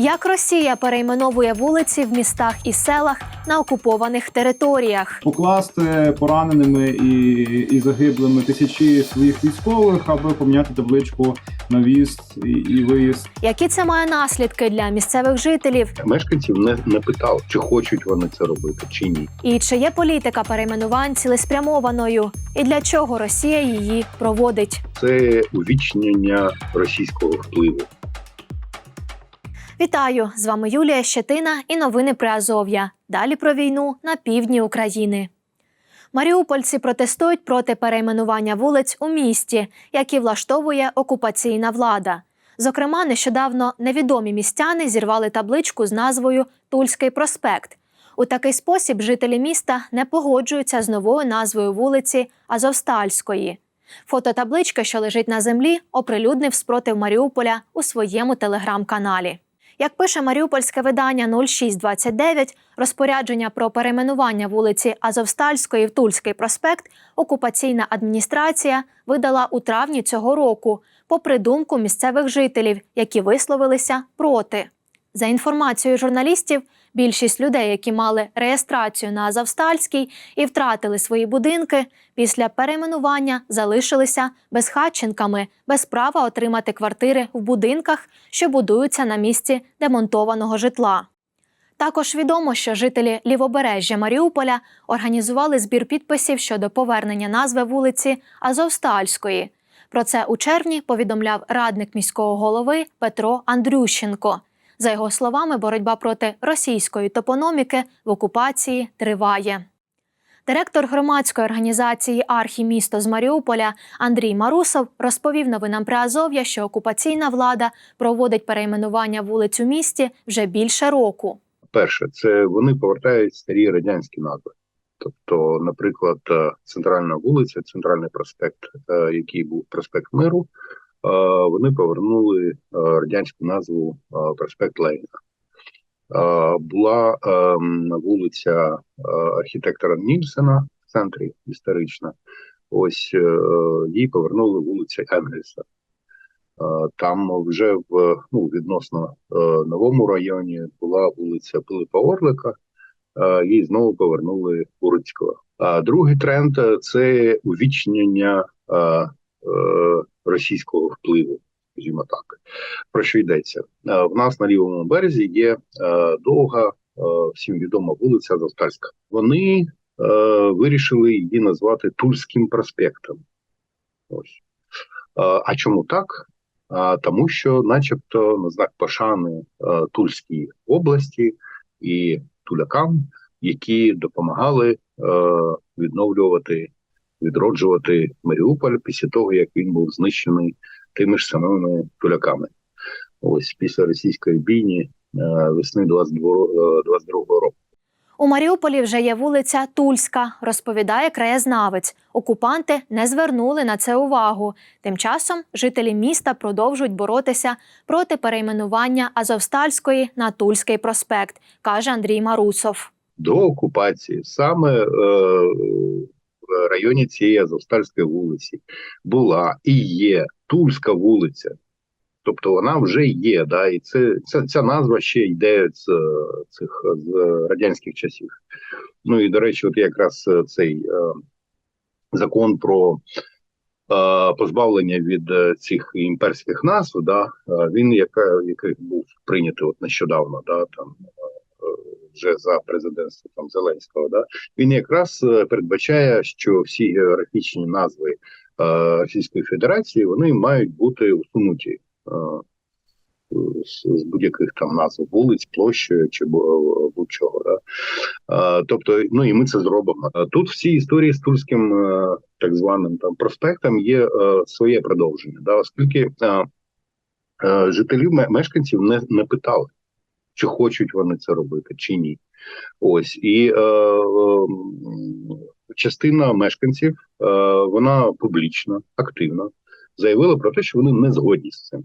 Як Росія перейменовує вулиці в містах і селах на окупованих територіях? покласти пораненими і, і загиблими тисячі своїх військових, аби поміняти табличку на в'їзд і, і виїзд. Які це має наслідки для місцевих жителів? Мешканців не, не питав, чи хочуть вони це робити, чи ні. І чи є політика перейменувань цілеспрямованою? І для чого Росія її проводить? Це увічнення російського впливу. Вітаю! З вами Юлія Щетина і новини Приазов'я. Далі про війну на півдні України. Маріупольці протестують проти перейменування вулиць у місті, які влаштовує окупаційна влада. Зокрема, нещодавно невідомі містяни зірвали табличку з назвою Тульський проспект. У такий спосіб жителі міста не погоджуються з новою назвою вулиці Азовстальської. Фото таблички, що лежить на землі, оприлюднив спротив Маріуполя у своєму телеграм-каналі. Як пише маріупольське видання 0629, розпорядження про перейменування вулиці Азовстальської в Тульський проспект окупаційна адміністрація видала у травні цього року, попри думку місцевих жителів, які висловилися проти. За інформацією журналістів, більшість людей, які мали реєстрацію на Азовстальській і втратили свої будинки, після перейменування залишилися безхатченками, без права отримати квартири в будинках, що будуються на місці демонтованого житла. Також відомо, що жителі лівобережжя Маріуполя організували збір підписів щодо повернення назви вулиці Азовстальської. Про це у червні повідомляв радник міського голови Петро Андрющенко. За його словами, боротьба проти російської топономіки в окупації триває. Директор громадської організації Архімісто з Маріуполя Андрій Марусов розповів новинам Приазов'я, що окупаційна влада проводить перейменування вулиць у місті вже більше року. Перше, це вони повертають старі радянські назви. Тобто, наприклад, е, центральна вулиця, центральний проспект, е, який був проспект Миру, вони повернули е, радянську назву е, проспект Леніна. Е, Була ем, вулиця е, архітектора Нільсена в центрі історична. Ось е, їй повернули вулиця Енгельса. Е, Там вже в ну, відносно е, новому районі була вулиця Пилипа Орлика, е, їй знову повернули Курицького. А другий тренд е, це увічнення е, е, російського впливу, скажімо так. Про що йдеться? Е, В нас на лівому березі є е, довга, е, всім відома вулиця Завтарська. Вони вирішили її назвати Тульським проспектом. Ось. А чому так? Тому що, начебто, на знак пошани Тульській області і тулякам, які допомагали відновлювати, відроджувати Маріуполь після того, як він був знищений тими ж самими туляками. Ось після російської бійні е, весни 22, е, 22 року. У Маріуполі вже є вулиця Тульська, розповідає краєзнавець. Окупанти не звернули на це увагу. Тим часом жителі міста продовжують боротися проти перейменування Азовстальської на Тульський проспект, каже Андрій Марусов. до окупації саме е, в районі цієї Азовстальської вулиці була і є Тульська вулиця. Тобто вона вже є, да, і це, ця, ця назва ще йде з е, цих з радянських часів. Ну і до речі, от якраз е, цей е, закон про е, позбавлення від е, цих імперських назв, да, він яка, який був прийнятий от нещодавно, да, там вже за президентства там Зеленського, да він якраз е, передбачає, що всі географічні назви е, Російської Федерації вони мають бути усунуті е, з, будь-яких там назв вулиць, площі чи будь-чого. Да? Тобто, ну і ми це зробимо. Тут всі історії з Тульським так званим там проспектом є своє продовження, да? оскільки жителів мешканців не, не питали чи хочуть вони це робити, чи ні. Ось і е, е, частина мешканців е, вона публічно, активно заявила про те, що вони не згодні з цим.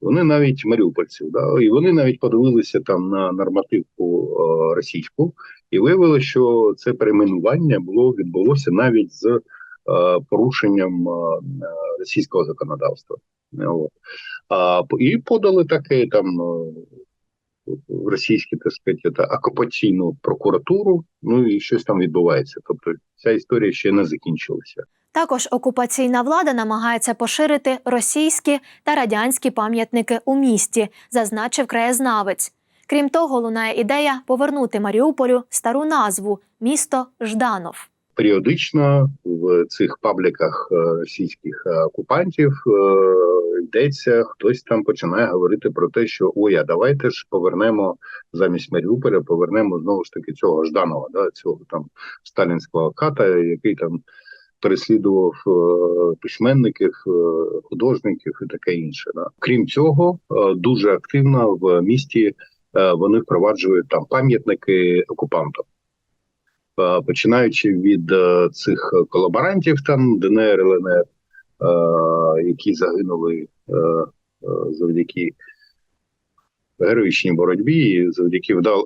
Вони навіть маріупольців, да, і вони навіть подивилися там на нормативку е, російську і виявили, що це перейменування було відбулося навіть з е, порушенням е, російського законодавства. От. А, і подали таке там. В російські так сказати, окупаційну прокуратуру. Ну і щось там відбувається. Тобто ця історія ще не закінчилася. Також окупаційна влада намагається поширити російські та радянські пам'ятники у місті, зазначив краєзнавець. Крім того, лунає ідея повернути Маріуполю стару назву місто Жданов. Періодично в цих пабліках е, російських е, окупантів е, йдеться, хтось там починає говорити про те, що ой, а давайте ж повернемо замість Маріуполя, повернемо знову ж таки цього Жданова, да, цього там сталінського ката, який там переслідував письменників, художників і таке інше. Крім цього, дуже активно в місті вони впроваджують там пам'ятники окупантам. Починаючи від е, цих колаборантів, там ДНР, ЛНР, е, які загинули е, завдяки героїчній боротьбі, завдяки вдал,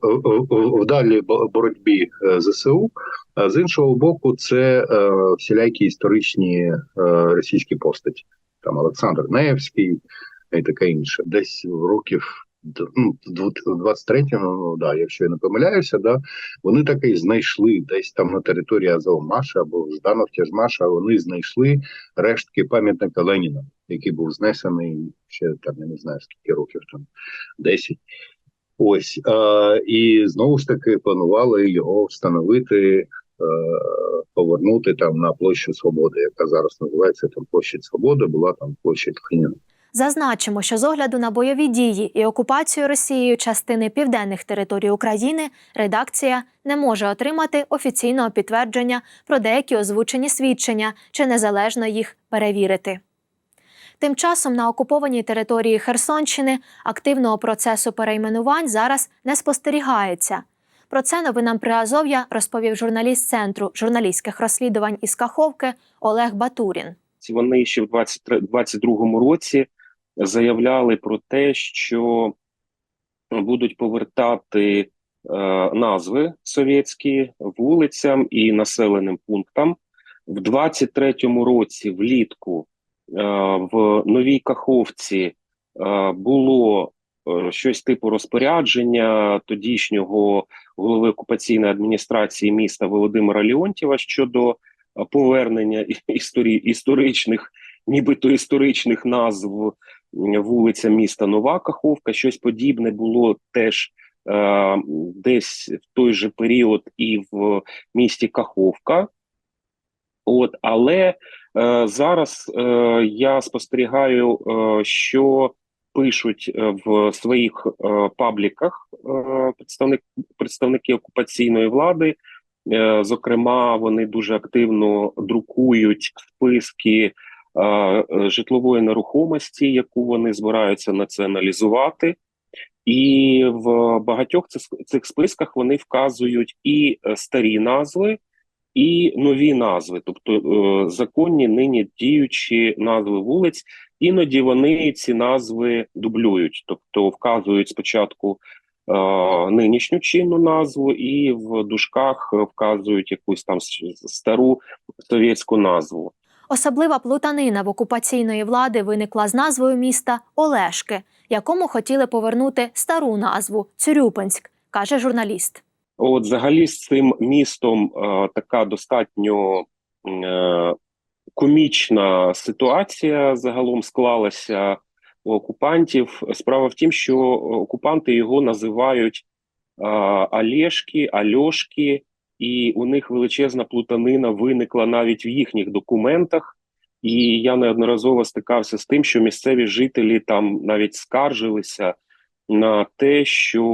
вдалій боротьбі ЗСУ. А з іншого боку, це всілякі історичні російські постаті, там Олександр Невський і таке інше. Десь років 23-му, ну да, якщо я не помиляюся, да, вони таки знайшли десь там на території Азовмаша або Жданов Тяжмаша, вони знайшли рештки пам'ятника Леніна, який був знесений ще там, я не знаю скільки років там 10. Ось е, і знову ж таки планували його встановити, е, повернути там на площу Свободи, яка зараз називається там площадь Свободи, була там площадь Леніна. Зазначимо, що з огляду на бойові дії і окупацію Росією частини південних територій України редакція не може отримати офіційного підтвердження про деякі озвучені свідчення чи незалежно їх перевірити. Тим часом на окупованій території Херсонщини активного процесу перейменувань зараз не спостерігається. Про це новинам Приазов'я розповів журналіст центру журналістських розслідувань із Каховки Олег Батурін. вони ще в 2022 році заявляли про те, що будуть повертати е, назви совєтські вулицям і населеним пунктам. В 23-му році влітку е, в Новій Каховці е, було щось типу розпорядження тодішнього голови окупаційної адміністрації міста Володимира Леонтьєва щодо повернення історі, історичних, нібито історичних назв вулиця міста Нова Каховка. Щось подібне було теж е, десь в той же період і в місті Каховка. От, але е, зараз е, я спостерігаю, е, що пишуть е, в своїх е, пабліках е, представник, представники окупаційної влади. Е, Зокрема, вони дуже активно друкують списки житлової нерухомості, яку вони збираються націоналізувати. І в багатьох цих, цих списках вони вказують і е, старі назви, і нові назви, тобто е, законні нині діючі назви вулиць. Іноді вони ці назви дублюють, тобто вказують спочатку е, нинішню чинну назву, і в дужках вказують якусь там стару совєтську назву. Особлива плутанина в окупаційної влади виникла з назвою міста Олешки, якому хотіли повернути стару назву Цюрюпинськ, каже журналіст. От, взагалі, з цим містом е, така достатньо е, комічна ситуація загалом склалася у окупантів. Справа в тім, що окупанти його називають е, Олешки, Альошки, і у них величезна плутанина виникла навіть в їхніх документах. І я неодноразово стикався з тим, що місцеві жителі там навіть скаржилися на те, що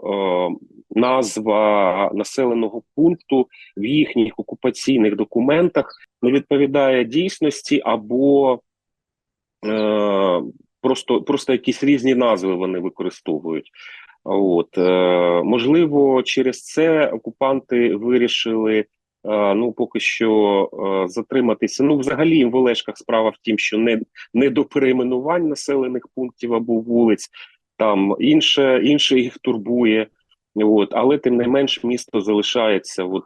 е, назва населеного пункту в їхніх окупаційних документах не відповідає дійсності, або е, просто, просто якісь різні назви вони використовують. От е, можливо, через це окупанти вирішили. е, Ну, поки що е, затриматися. Ну, взагалі, в Олешках справа в тім, що не, не до перейменувань населених пунктів або вулиць, там інше, інше їх турбує. От, але тим не менш місто залишається от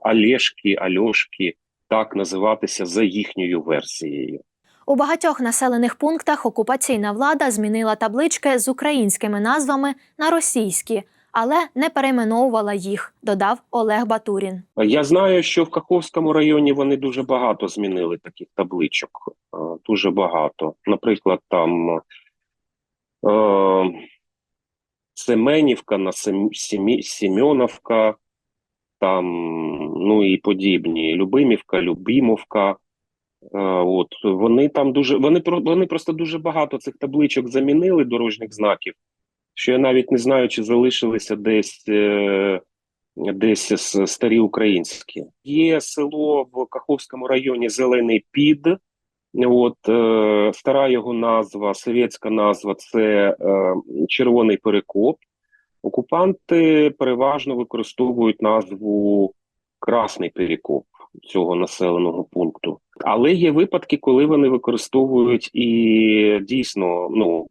Олешки, Альошки, так називатися за їхньою версією. У багатьох населених пунктах окупаційна влада змінила таблички з українськими назвами на російські, але не перейменовувала їх, додав Олег Батурін. Я знаю, що в Каховському районі вони дуже багато змінили таких табличок. Е, Дуже багато. Наприклад, там е, Семенівка на Сем, Семеновка, там, ну і подібні. Любимівка, Любімовка. Е, от вони там дуже вони вони просто дуже багато цих табличок замінили дорожніх знаків, що я навіть не знаю, чи залишилися десь. Е, десь старі українські. Є село в Каховському районі Зелений Під. От е, стара його назва, совєтська назва це Червоний Перекоп. Окупанти переважно використовують назву Красний Перекоп цього населеного пункту. Але є випадки, коли вони використовують і дійсно ну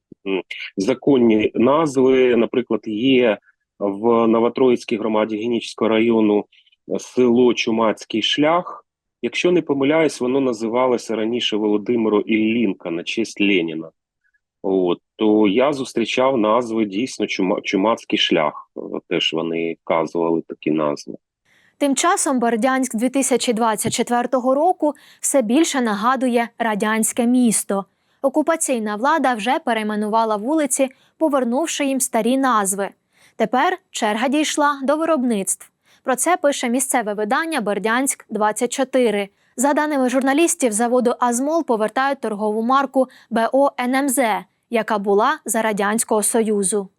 законні назви. Наприклад, є в Новотроїцькій громаді Генічського району е, село Чумацький шлях. Якщо не помиляюсь, воно називалося раніше Володимиро Іллінка на честь Леніна. От то я зустрічав назви дійсно Чума, Чумацький шлях. Е, Теж вони вказували такі назви. Тим часом Бердянськ 2024 року все більше нагадує радянське місто. Окупаційна влада вже перейменувала вулиці, повернувши їм старі назви. Тепер черга дійшла до виробництв. Про це пише місцеве видання Бердянськ 24 За даними журналістів, заводу Азмол повертають торгову марку БО НМЗ, яка була за радянського союзу.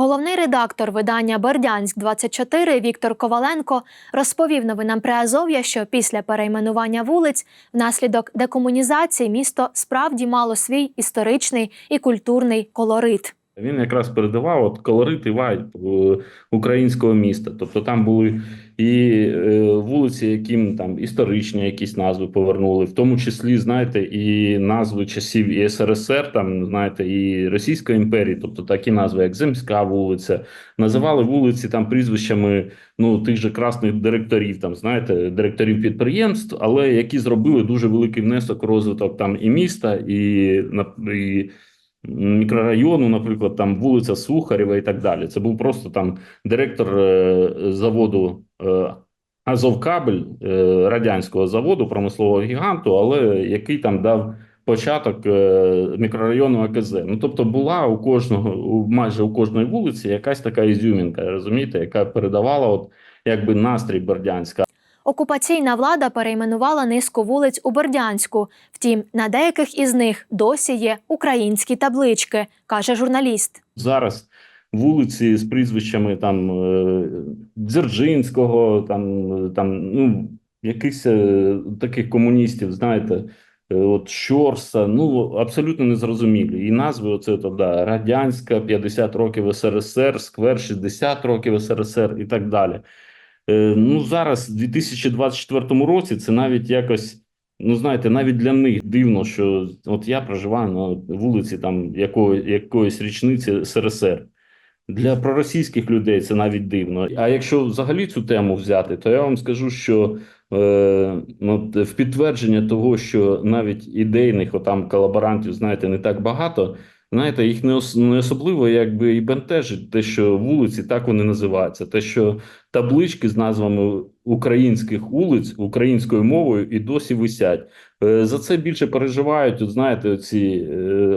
Головний редактор видання Бердянськ 24 Віктор Коваленко розповів новинам Приазов'я, що після перейменування вулиць внаслідок декомунізації місто справді мало свій історичний і культурний колорит. Він якраз передавав от колорит і вайб е, українського міста. Тобто там були і е, вулиці, яким там історичні якісь назви повернули, в тому числі, знаєте, і назви часів і СРСР, там знаєте, і Російської імперії, тобто такі назви, як Земська вулиця, називали вулиці там прізвищами ну тих же красних директорів, там знаєте, директорів підприємств, але які зробили дуже великий внесок розвиток там і міста, і і мікрорайону, наприклад, там вулиця Сухарєва і так далі. Це був просто там директор е, заводу е, Азовкабель е, радянського заводу, промислового гіганту, але який там дав початок мікрорайону АКЗ. Ну тобто була у кожного, майже у кожної вулиці якась така ізюмінка, розумієте, яка передавала от якби настрій Бердянська. Окупаційна влада перейменувала низку вулиць у Бердянську. Втім, на деяких із них досі є українські таблички, каже журналіст. зараз вулиці з прізвищами там е, Дзержинського, там, там ну, якихось е, таких комуністів, знаєте, е, от Щорса, ну абсолютно незрозумілі. І назви оце то, да, Радянська, 50 років СРСР, Сквер 60 років СРСР і так далі. Е, Ну, зараз, в 2024 році, це навіть якось. Ну, знаєте, навіть для них дивно, що от я проживаю на вулиці там якого, якоїсь річниці СРСР. Для проросійських людей це навіть дивно. А якщо взагалі цю тему взяти, то я вам скажу, що е, от, в підтвердження того, що навіть ідейних отам колаборантів, знаєте, не так багато. Знаєте, їх не, ос, не особливо якби і бентежить те, що вулиці так вони називаються, те, що таблички з назвами українських вулиць українською мовою і досі висять. Е, За це більше переживають, от знаєте, ці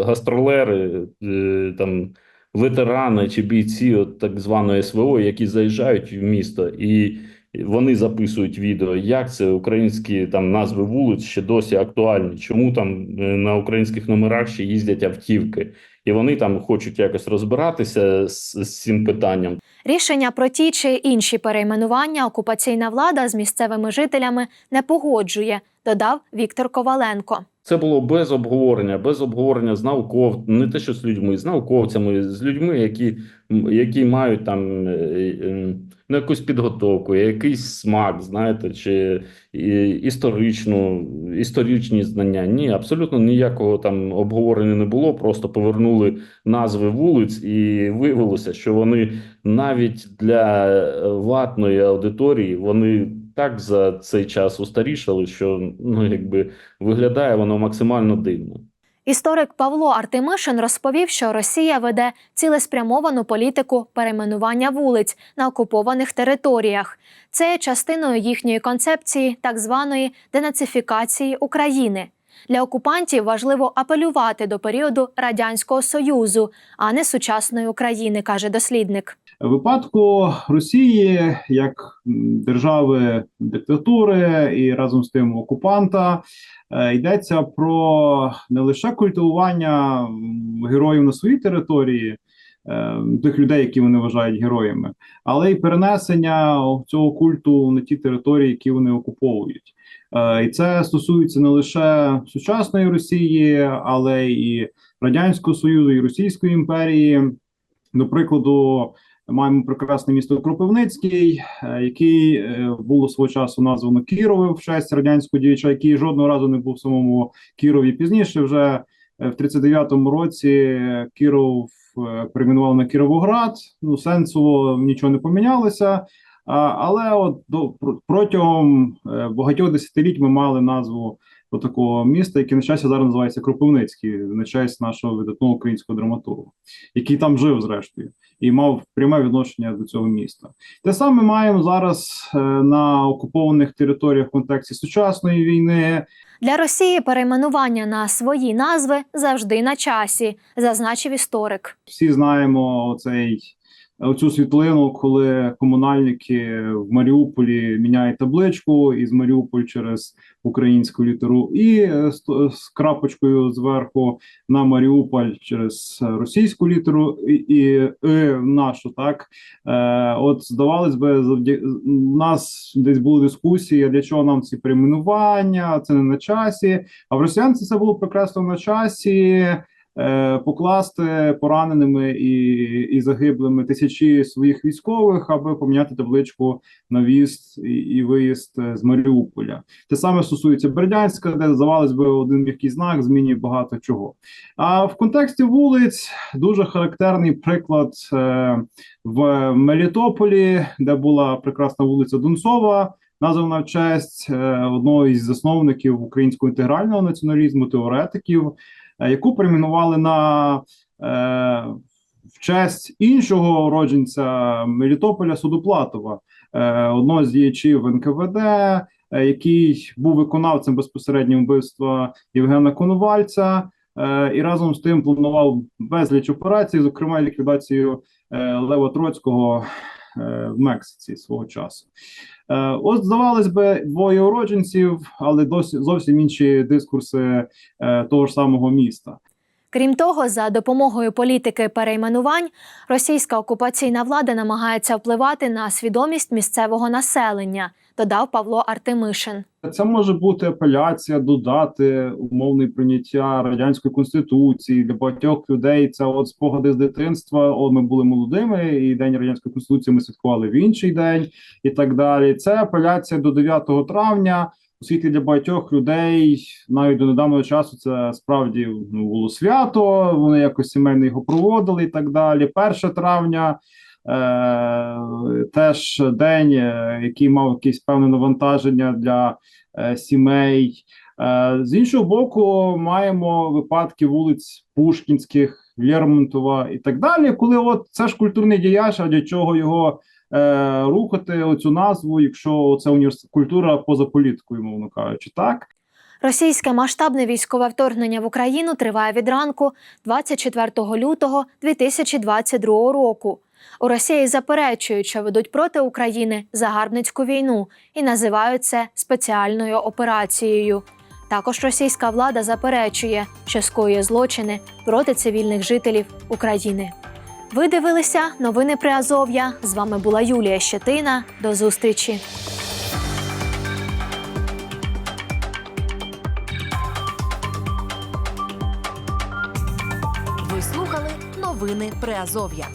гастролери, е, там ветерани чи бійці от так званої СВО, які заїжджають в місто, і вони записують відео, як це українські там назви вулиць ще досі актуальні. Чому там е, на українських номерах ще їздять автівки, і вони там хочуть якось розбиратися з, з цим питанням. Рішення про ті чи інші перейменування окупаційна влада з місцевими жителями не погоджує, додав Віктор Коваленко. Це було без обговорення, без обговорення з науков, не те, що з людьми, з науковцями, з людьми, які, які мають там е, е, ну, якусь підготовку, якийсь смак, знаєте, чи е, історичну, історичні знання. Ні, абсолютно ніякого там обговорення не було. Просто повернули назви вулиць, і виявилося, що вони навіть для ватної аудиторії вони так за цей час устарішали, що ну якби виглядає воно максимально дивно. Історик Павло Артемишин розповів, що Росія веде цілеспрямовану політику перейменування вулиць на окупованих територіях. Це є частиною їхньої концепції так званої денацифікації України. Для окупантів важливо апелювати до періоду радянського союзу, а не сучасної України, каже дослідник. Випадку Росії як держави диктатури і разом з тим окупанта е, йдеться про не лише культивування героїв на своїй території, е, тих людей, які вони вважають героями, але й перенесення цього культу на ті території, які вони окуповують. Е, І це стосується не лише сучасної Росії, але і Радянського Союзу, і Російської імперії. До прикладу, маємо прекрасне місто Кропивницький, е, який е, було свого часу названо Кіровим в честь радянського діяча, який жодного разу не був в самому Кірові. Пізніше, вже е, в 39-му році, Кіров перейменував на Кіровоград. Ну, сенсово нічого не помінялося. Але от до протягом багатьох десятиліть ми мали назву до такого міста, яке на щастя зараз називається Кропивницький, на честь нашого видатного українського драматурга, який там жив зрештою і мав пряме відношення до цього міста. Те саме маємо зараз е, на окупованих територіях в контексті сучасної війни. Для Росії перейменування на свої назви завжди на часі, зазначив історик. Всі знаємо цей. Оцю світлину, коли комунальники в Маріуполі міняють табличку із Маріуполь через українську літеру, і е, з, крапочкою зверху на Маріуполь через російську літеру, і, і, і нашу так. Е, от здавалось би, у нас десь були дискусії, для чого нам ці перейменування, це не на часі. А в росіян це було прекрасно на часі. Е, Покласти пораненими і, і загиблими тисячі своїх військових, аби поміняти табличку на в'їзд і, і виїзд е, з Маріуполя. Те саме стосується Бердянська, де здавалось би один м'який знак змінює багато чого. А в контексті вулиць дуже характерний приклад е, в Мелітополі, де була прекрасна вулиця Дунцова, названа в честь одного із засновників українського інтегрального націоналізму, теоретиків, яку перейменували на е, в честь іншого уродженця Мелітополя Судоплатова, е, одного з діячів НКВД, е, який був виконавцем безпосередньо вбивства Євгена Коновальця. Е, і разом з тим планував безліч операцій, зокрема ліквідацію е, Лева Троцького е, в Мексиці свого часу. Е, От, здавалось би, двоє уродженців, але досі зовсім інші дискурси е, того ж самого міста. Крім того, за допомогою політики перейменувань російська окупаційна влада намагається впливати на свідомість місцевого населення, додав Павло Артемишин. Це може бути апеляція до дати умовне прийняття радянської конституції для багатьох людей. Це от спогади з дитинства. От ми були молодими, і день радянської конституції ми святкували в інший день, і так далі. Це апеляція до 9 травня. Оскільки для багатьох людей навіть до недавнього часу це справді ну, було свято, вони якось сімейно його проводили і так далі. 1 травня е, теж день, е, який мав якесь певне навантаження для е, сімей. Е, з іншого боку, маємо випадки вулиць Пушкінських, Лермонтова і так далі. Коли от це ж культурний діяч, а для чого його е, рухати оцю назву, якщо це універс... культура поза політикою, мовно кажучи, так. Російське масштабне військове вторгнення в Україну триває від ранку 24 лютого 2022 року. У Росії заперечують, що ведуть проти України загарбницьку війну і називають це спеціальною операцією. Також російська влада заперечує, що скоює злочини проти цивільних жителів України. Ви дивилися новини при Азов'я. З вами була Юлія Щетина. До зустрічі. Ви слухали новини Приазов'я.